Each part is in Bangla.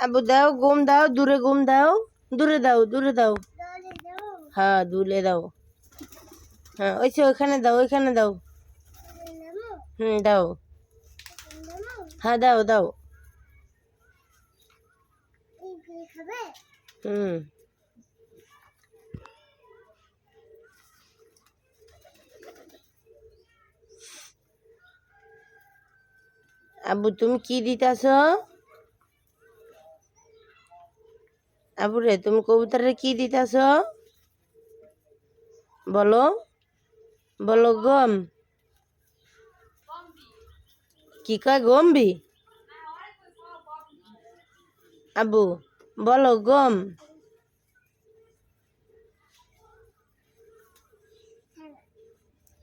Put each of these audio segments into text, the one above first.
আবু দাও ঘুম দাও দূরে ঘুম দাও দূরে দাও দূরে দাও। হ্যাঁ দূরে দাও। হ্যাঁ ওই যে ওইখানে দাও ওইখানে দাও। হুম দাও। হ্যাঁ দাও দাও। হুম। আবু তুমি কি দিতাছ? আবু রে তুমি কবুতরে কি দিতাছ? বলো বলো গম। কি কয়, গম্বি? আবু, বলো গম।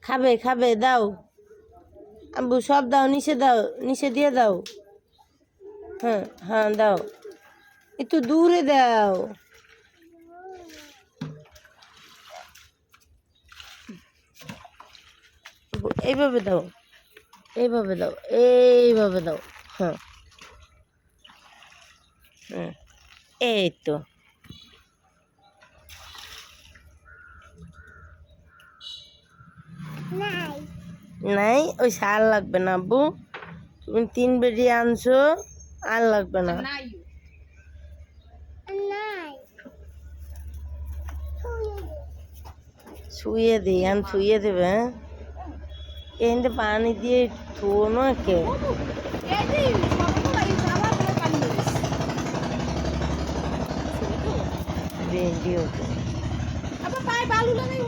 খাবে খাবে, দাও। আবু, সব দাও, নিচে দাও, নিচে দিয়ে দাও। হ্যাঁ হ্যাঁ দাও। একটু দূরে দাও। এইভাবে দাও এইভাবে দাও এইভাবে দাও হ্যাঁ। হুম এই তো। নাই, ওই সার লাগবে না, আব্বু। তুমি তিন বেরি আনছো, আর লাগবে না। শুয়ে দিই আমি শুয়ে দেবে কিন্তু এখানে পানি দিয়ে ধুও না কে ভেন্ডি ওকে। বালু লাগাই